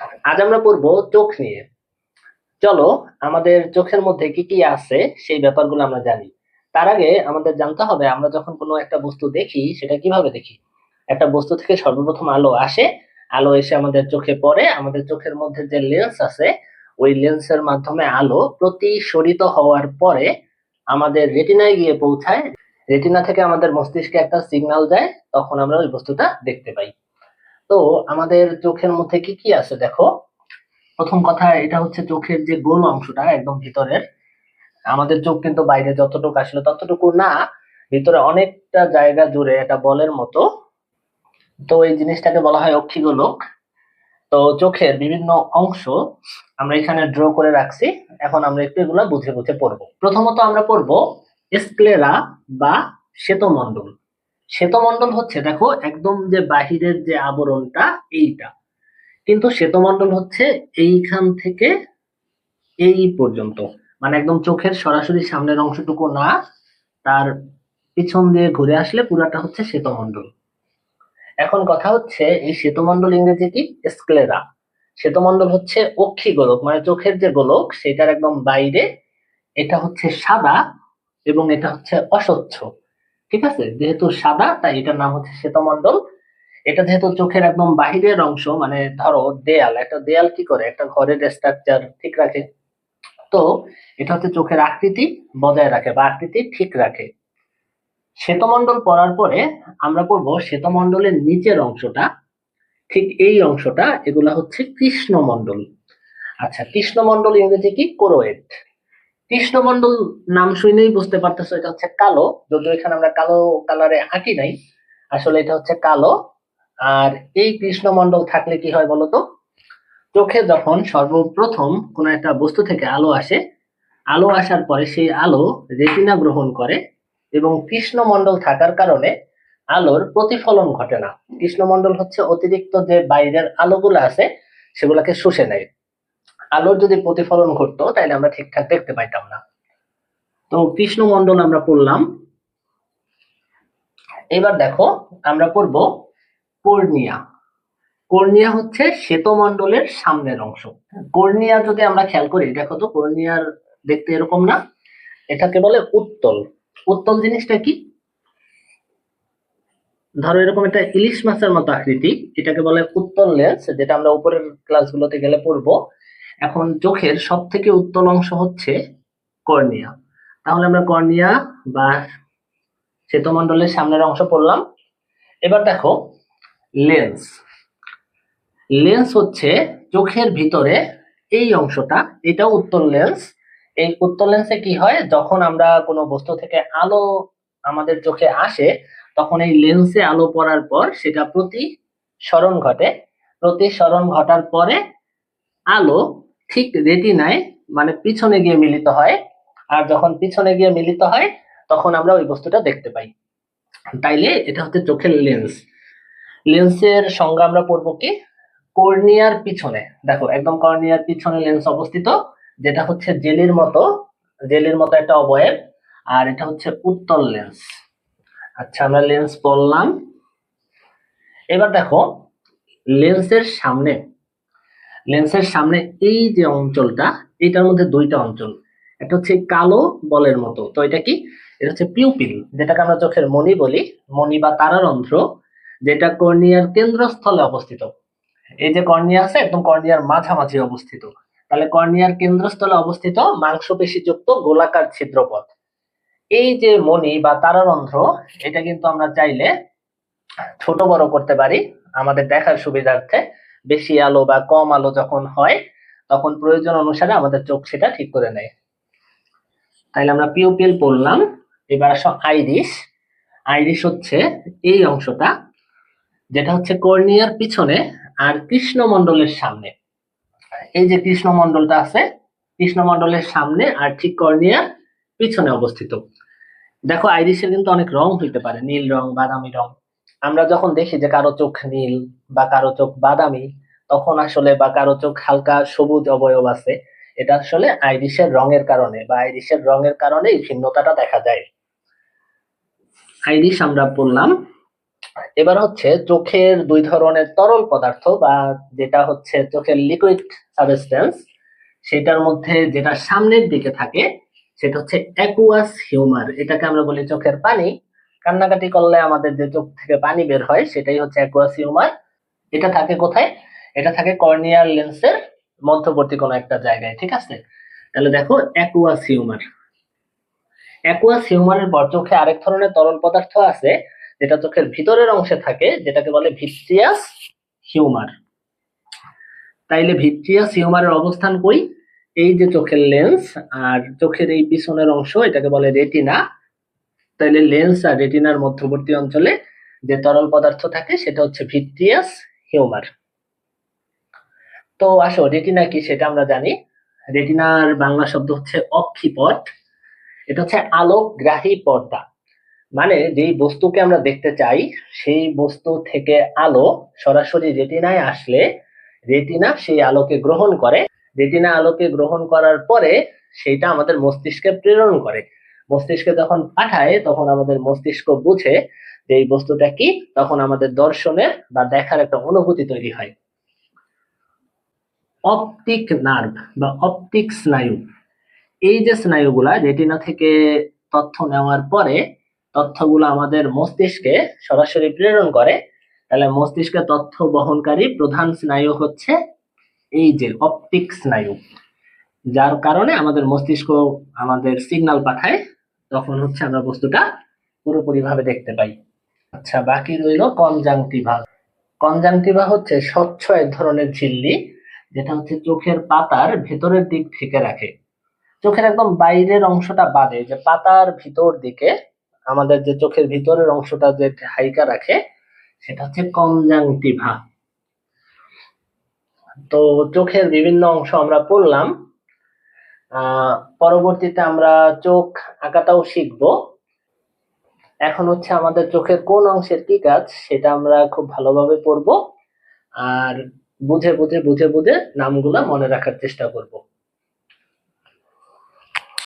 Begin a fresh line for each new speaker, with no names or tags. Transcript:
আজ আমরা পড়ব চোখ নিয়ে। চলো, আমাদের চোখের মধ্যে কি কি আছে সেই ব্যাপারগুলো আমরা জানি। তার আগে আমাদের জানতে হবে, আমরা যখন কোনো একটা বস্তু দেখি, সেটা কীভাবে দেখি? একটা বস্তু থেকে সর্বপ্রথম আলো আসে, আলো এসে আমাদের চোখে পড়ে, আমাদের চোখের মধ্যে যে লেন্স আছে, ওই লেন্সের মাধ্যমে আলো প্রতিসরিত হওয়ার পরে আমাদের রেটিনায় গিয়ে পৌঁছায়। রেটিনা থেকে আমাদের মস্তিষ্কে একটা সিগন্যাল যায় তখন আমরা ওই বস্তুটা দেখতে পাই। তো আমাদের চোখের মধ্যে কি কি আছে দেখো? প্রথম কথা, এটা হচ্ছে চোখের যে গোল অংশটা একদম ভিতরের। আমাদের চোখ কিন্তু বাইরে যতটুকু আসলে ততটুকু না, ভিতরে অনেকটা জায়গা জুড়ে এটা বলের মতো। তো এই জিনিসটাকে বলা হয় অক্ষিগোলক। তো চোখের বিভিন্ন অংশ আমরা এখানে ড্র করে রাখছি। এখন আমরা একটু এগুলা বুঝে বুঝে পড়ব। প্রথমত আমরা পড়ব স্ক্লেরা বা শ্বেতমণ্ডল। শ্বেতমণ্ডল হচ্ছে, দেখো, একদম যে বাহিরের যে আবরণটা, এইটা। কিন্তু শ্বেতমণ্ডল হচ্ছে এইখান থেকে এই পর্যন্ত। মানে একদম চোখের সরাসরি সামনের অংশটুকু না, তার পিছন দিয়ে ঘুরে আসলে পুরাটা হচ্ছে শ্বেতমণ্ডল। এখন কথা হচ্ছে, এই শ্বেতমণ্ডল ইংরেজি কি? স্ক্লেরা। শ্বেতমণ্ডল হচ্ছে অক্ষি গোলক মানে চোখের যে গোলক, সেটার একদম বাইরে। এটা হচ্ছে সাদা এবং এটা হচ্ছে অস্বচ্ছ। ঠিক আছে? যেহেতু সাদা, তাই এটার নাম হচ্ছে শ্বেতমণ্ডল। এটা যেহেতু চোখের একদম বাহিরের অংশ মানে ধরো দেয়াল, একটা দেয়াল কি করে? একটা ঘরের স্ট্রাকচার ঠিক রাখে। তো এটা হচ্ছে চোখের আকৃতি বজায় রাখে বা আকৃতি ঠিক রাখে। শ্বেতমণ্ডল পড়ার পরে আমরা পড়ব শ্বেতমণ্ডলের নিচের অংশটা। ঠিক এই অংশটা, এগুলা হচ্ছে কৃষ্ণমণ্ডল। আচ্ছা কৃষ্ণমণ্ডল ইংরেজি কি? কোরোয়েট কৃষ্ণমণ্ডল নাম শুনেই বুঝতে পারতেছো, এটা হচ্ছে কালো। যদিও এখানে আমরা কালো কালারে আঁকি নাই। আসলে এটা হচ্ছে কালো। আর এই কৃষ্ণমণ্ডল থাকলে কি হয় বলতো? চোখে যখন সর্বপ্রথম কোনো একটা বস্তু থেকে আলো আসে, আলো আসার পরে সেই আলো রেটিনা গ্রহণ করে এবং কৃষ্ণমণ্ডল থাকার কারণে আলোর প্রতিফলন ঘটে না। কৃষ্ণমণ্ডল হচ্ছে অতিরিক্ত যে বাইরের আলোগুলো আছে, সেগুলোকে শুষে নেয়। আলোর যদি প্রতিফলন ঘটতো তাহলে আমরা ঠিকঠাক দেখতে পাইতাম না। তো কৃষ্ণমণ্ডল আমরা পড়লাম। এবার দেখো, আমরা পড়ব কর্নিয়া। কর্নিয়া হচ্ছে শ্বেতমণ্ডলের সামনের অংশ। কর্নিয়া যদি আমরা খেয়াল করি, দেখো তো, কর্নিয়ার দেখতে এরকম না, এটাকে বলে উত্তল। উত্তল জিনিসটা কি? ধরো এরকম একটা ইলিশ মাছের মতো আকৃতি, এটাকে বলে উত্তল লেন্স, যেটা আমরা উপরের ক্লাসগুলোতে গেলে পড়ব। এখন চোখের সব থেকে উত্তল অংশ হচ্ছে কর্নিয়া। তাহলে আমরা কর্নিয়া বা শ্বেতমণ্ডলের সামনের অংশ পড়লাম। এবার দেখো লেন্স লেন্স হচ্ছে চোখের ভিতরে এই অংশটা এটা উত্তল লেন্স এই উত্তল লেন্সে কি হয়? যখন আমরা কোনো বস্তু থেকে আলো আমাদের চোখে আসে, তখন এই লেন্সে আলো পড়ার পর সেটা প্রতি স্মরণ ঘটে। প্রতি স্মরণ ঘটার পরে আলো ঠিক রেটিনায় মানে পিছনে গিয়ে মিলিত হয়। আর যখন পিছনে গিয়ে মিলিত হয়, তখন আমরা ওই বস্তুটা দেখতে পাই। তাইলে এটা হচ্ছে চোখের লেন্স লেন্সের সংজ্ঞা আমরা পড়ব কি? কর্নিয়ার পিছনে। দেখো, একদম কর্নিয়ার পিছনে লেন্স অবস্থিত, যেটা হচ্ছে জেলির মতো জেলির মতো একটা অবয়ব, আর এটা হচ্ছে উত্তল লেন্স আচ্ছা আমরা লেন্স পড়লাম এবার দেখো লেন্সের সামনে লেন্সের সামনে এই যে অঞ্চলটা এটার মধ্যে দুইটা অঞ্চল। একটা হচ্ছে কালো বলের মতো। তো এটা কি? এটা হচ্ছে পিউপিল যেটাকে আমরা চোখের মণি বলি। মণি বা তারারন্ধ্র যেটা কর্নিয়ার কেন্দ্রস্থলে অবস্থিত। এই যে কর্নিয়া আছে, একদম কর্নিয়ার মাঝামাঝি অবস্থিত। তাহলে কর্নিয়ার কেন্দ্রস্থলে অবস্থিত মাংসপেশিযুক্ত গোলাকার ছিদ্রপথ। এই যে মণি বা তারারন্ধ্র এটা কিন্তু আমরা চাইলে ছোট বড় করতে পারি আমাদের দেখার সুবিধার্থে। বেশি আলো বা কম আলো যখন হয়, তখন প্রয়োজন অনুসারে আমাদের চোখ সেটা ঠিক করে নেয়। তাইলে আমরা পিউপিল পড়লাম। এবার আসো আইরিশ। আইরিশ হচ্ছে এই অংশটা, যেটা হচ্ছে কর্নিয়ার পিছনে আর কৃষ্ণমণ্ডলের সামনে। এই যে কৃষ্ণমণ্ডলটা আছে, কৃষ্ণমণ্ডলের সামনে আর ঠিক কর্নিয়ার পিছনে অবস্থিত। দেখো আইরিশের কিন্তু অনেক রং হইতে পারে, নীল রং, বাদামি রং। আমরা যখন দেখি যে কারও চোখ নীল বা কারও চোখ বাদামি, তখন আসলে বা কারও চোখ হালকা সবুজ অবয়ব আছে। এটা আসলে আইরিশের রঙের কারণে বা আইরিশের রঙের কারণে এই ভিন্নতাটা দেখা যায়। আইরিশ আমরা বললাম। এবার হচ্ছে চোখের দুই ধরনের তরল পদার্থ বা যেটা হচ্ছে চোখের লিকুইড সাবস্টেন্স সেটার মধ্যে যেটা সামনের দিকে থাকে, সেটা হচ্ছে অ্যাকুয়াস হিউমার এটাকে আমরা বলি চোখের পানি। কান্নাকাটি করলে আমাদের যে চোখ থেকে পানি বের হয়, সেটাই হচ্ছে অ্যাকুয়াস হিউমার এটা থাকে কোথায়? এটা থাকে কর্নিয়াল লেন্সের মধ্যবর্তী কোনো একটা জায়গায়, ঠিক আছে? তাহলে দেখো অ্যাকুয়াস হিউমার অ্যাকুয়াস হিউমারের পর চোখে আরেক ধরনের তরল পদার্থ আছে, যেটা চোখের ভিতরের অংশে থাকে, যেটাকে বলে ভিট্রিয়াস হিউমার। তাইলে ভিট্রিয়াস হিউমারের অবস্থান কই? এই যে চোখের লেন্স আর চোখের এই পিছনের অংশ, এটাকে বলে রেটিনা তাইলে লেন্স আর রেটিনার মধ্যবর্তী অঞ্চলে যে তরল পদার্থ থাকে, সেটা হচ্ছে ভিট্রিয়াস হিউমার। তো আসো, রেটিনা কি সেটা আমরা জানি। রেটিনার বাংলা শব্দ হচ্ছে অক্ষিপট। এটা হচ্ছে আলোকগ্রাহী পর্দা। মানে যেই বস্তুকে আমরা দেখতে চাই, সেই বস্তু থেকে আলো সরাসরি রেটিনায় আসলে রেটিনা সেই আলোকে গ্রহণ করে। রেটিনা আলোকে গ্রহণ করার পরে, সেইটা আমাদের মস্তিষ্কে প্রেরণ করে। মস্তিষ্কে যখন পাঠায়, তখন আমাদের মস্তিষ্ক বুঝে যে এই বস্তুটা কি, তখন আমাদের দর্শনের বা দেখার একটা অনুভূতি তৈরি হয়। অপটিক নার্ভ বা অপটিক স্নায়ু। এই যে স্নায়ুগুলা, রেটিনা থেকে তথ্য নেওয়ার পরে, তথ্যগুলো আমাদের মস্তিষ্কে সরাসরি প্রেরণ করে। তাহলে মস্তিষ্কে তথ্য বহনকারী প্রধান স্নায়ু হচ্ছে এই যে অপটিক স্নায়ু। যার কারণে আমাদের মস্তিষ্ক আমাদের সিগন্যাল পাঠায় তখন হচ্ছে আমরা বস্তুটা পুরোপুরি ভাবে দেখতে পাই। আচ্ছা বাকি রইল কনজাংটিভা কনজাংটিভা হচ্ছে স্বচ্ছ এক ধরনের ঝিল্লি, যেটা হচ্ছে চোখের পাতার ভেতরের দিক থেকে রাখে। চোখের একদম বাইরের অংশটা বাদে, যে পাতার ভিতর দিকে আমাদের যে চোখের ভিতরের অংশটা যে হাইকা রাখে, সেটা হচ্ছে কনজাংটিভা তো চোখের বিভিন্ন অংশ আমরা পড়লাম পরবর্তীতে আমরা চোখ আঁকাটাও শিখব। এখন হচ্ছে আমাদের চোখের কোন অংশের কি কাজ সেটা আমরা খুব ভালোভাবে পড়ব। আর বুঝে বুঝে বুঝে বুঝে নামগুলো মনে রাখার চেষ্টা করব।